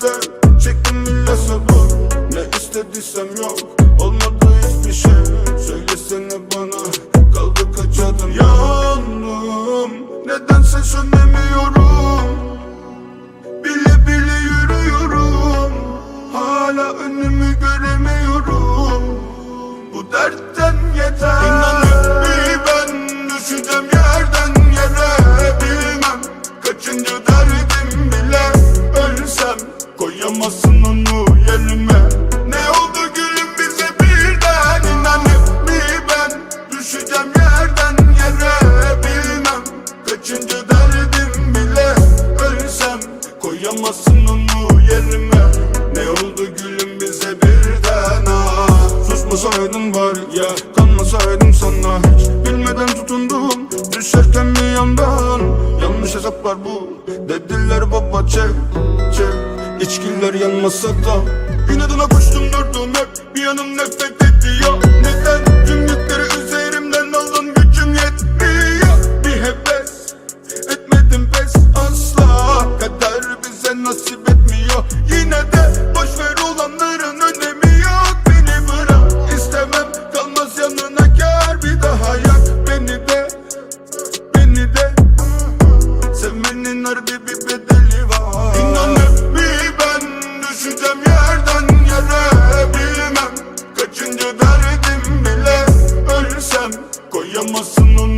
cepten Çektim bile sabır. Ne istediysem yok. Olmadı hiçbir şey. Söylesene bana Kaldı kaç adım? Yandım. Nedense söndüm Kanmasaydın bari ya. Kanmasaydım sana. Hiç Bilmeden tutundum Düşerken mi yandan. Yanlış hesaplar bu Dediler baba çek çek. İçkiler yanmasa da. İnadına koştum durdum hep. Bir yanım nefret Olmasın onun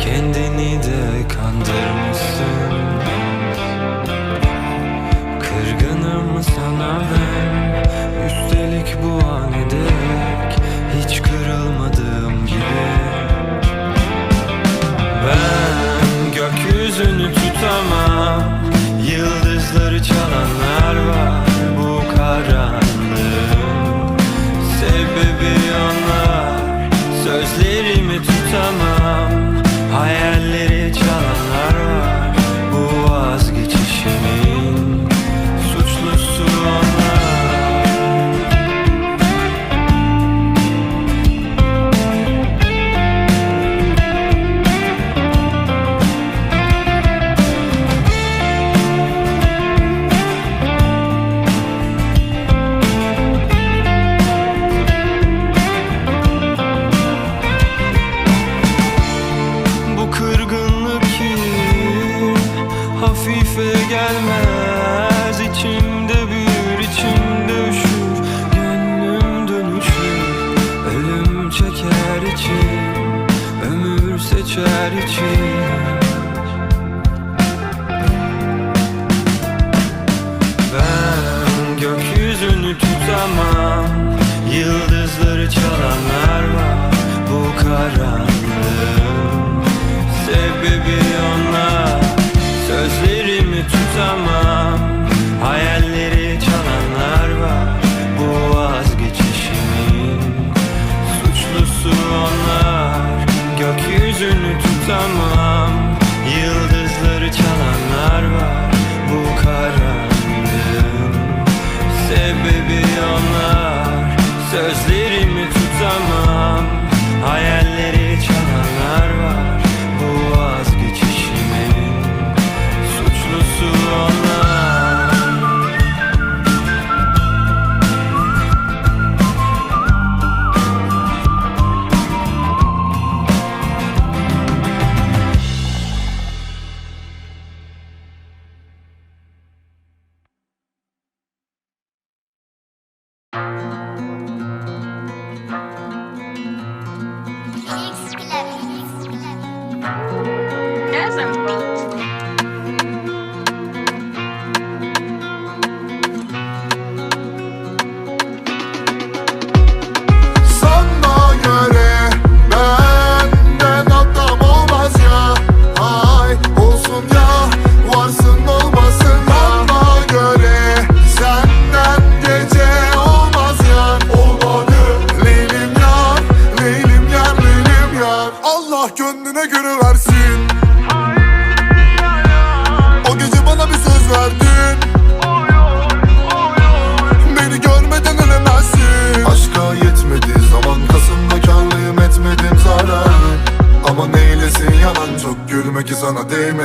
Kendini de kandırmışsın. Kırgınım sana ben. Üstelik bu an ederek Hiç kırılmadığım gibi. Ben gökyüzünü tutamam. Yıldızları çalanlar. de ti.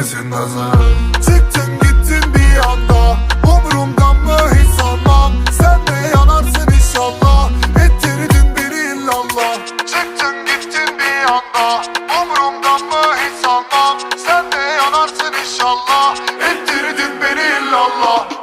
Değmesin nazar. Çıktın gittin bir anda. Umurumdan mı hiç sanmam. Sen de yanarsın inşallah. Ettirdin beni illallah. Çıktın gittin bir anda. Umurumdan mı hiç sanmam. Sen de yanarsın inşallah. Ettirdin beni illallah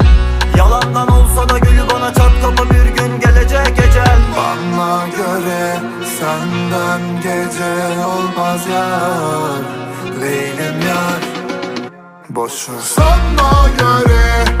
Yalandan olsa da gülü bana çat kapı bir gün gelecek ecel Bana göre senden gece olmaz yar. Leylim yar. Boşver Sana göre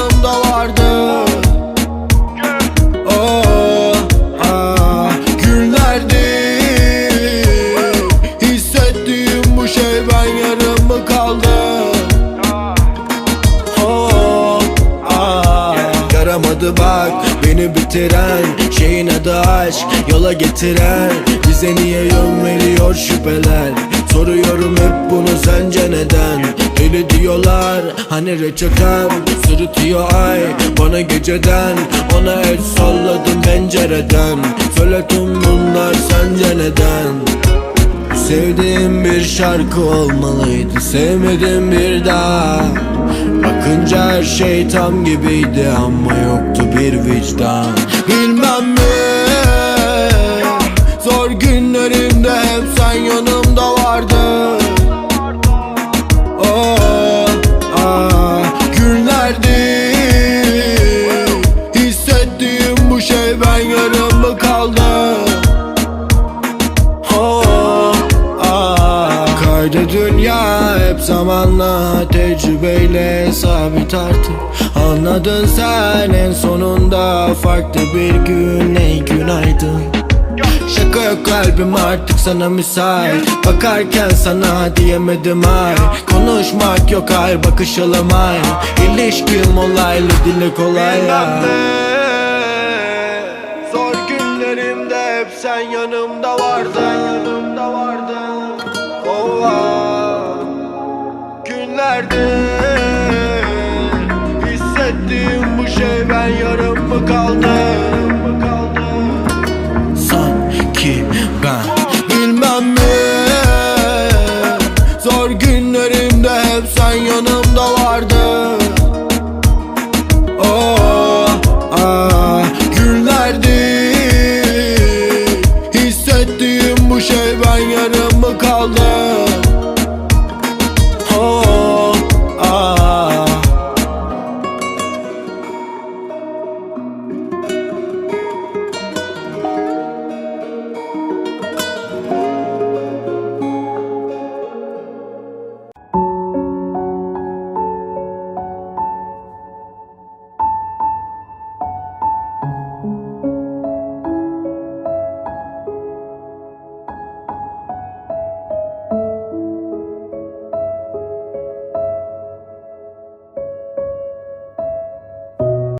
bitiren Şeyin adı aşk yola getiren Bize niye yön veriyor şüpheler? Soruyorum hep bunu sence neden? Deli diyorlar hani reçetem Sırıtıyor ay bana geceden Ona el salladım pencereden. Söyle tüm bunlar sence neden? Sevdiğim bir şarkı olmalıydı Sevmedim bir daha. Bakınca her şey tam gibiydi Ama yoktu bir vicdan hep zamanla Tecrübeyle sabit artık. Anladın sen en sonunda Farklı bir gün. Ey günaydın. Şaka yok kalbim artık sana müsait. Bakarken sana diyemedim ay. Konuşmak yok hayır bakışalım ay İlişkim olaylı dile kolay Zor günlerimde hep sen yanımda vardın. Yanımda vardın. Oh. Günlerde Hissettiğim bu şey ben yarım mı kaldım